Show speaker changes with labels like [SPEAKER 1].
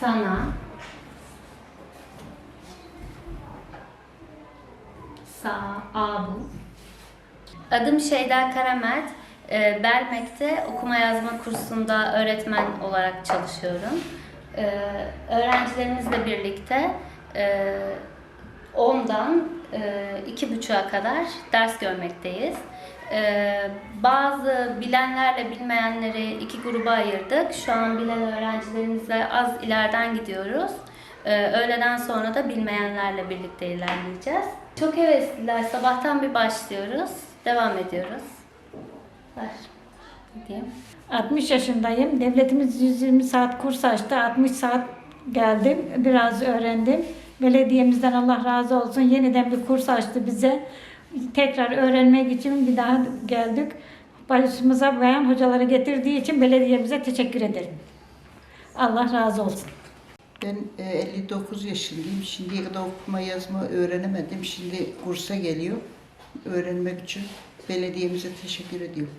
[SPEAKER 1] sana Sa Abu Adım Şeyda Karamert. Ee, Belmek'te okuma yazma kursunda öğretmen olarak çalışıyorum. Ee, öğrencilerimizle birlikte e, 10'dan e, 2.30'a kadar ders görmekteyiz. Ee, bazı bilenlerle bilmeyenleri iki gruba ayırdık. Şu an bilen öğrencilerimizle az ileriden gidiyoruz. Ee, öğleden sonra da bilmeyenlerle birlikte ilerleyeceğiz. Çok hevesliler. Sabahtan bir başlıyoruz. Devam ediyoruz. Ver. Diyeyim.
[SPEAKER 2] 60 yaşındayım. Devletimiz 120 saat kurs açtı. 60 saat geldim. Biraz öğrendim. Belediyemizden Allah razı olsun. Yeniden bir kurs açtı bize. Tekrar öğrenmek için bir daha geldik. Başımıza bayan hocaları getirdiği için belediyemize teşekkür ederim. Allah razı olsun.
[SPEAKER 3] Ben e, 59 yaşındayım. Şimdiye kadar okuma yazma öğrenemedim. Şimdi kursa geliyor. Öğrenmek için belediyemize teşekkür ediyorum.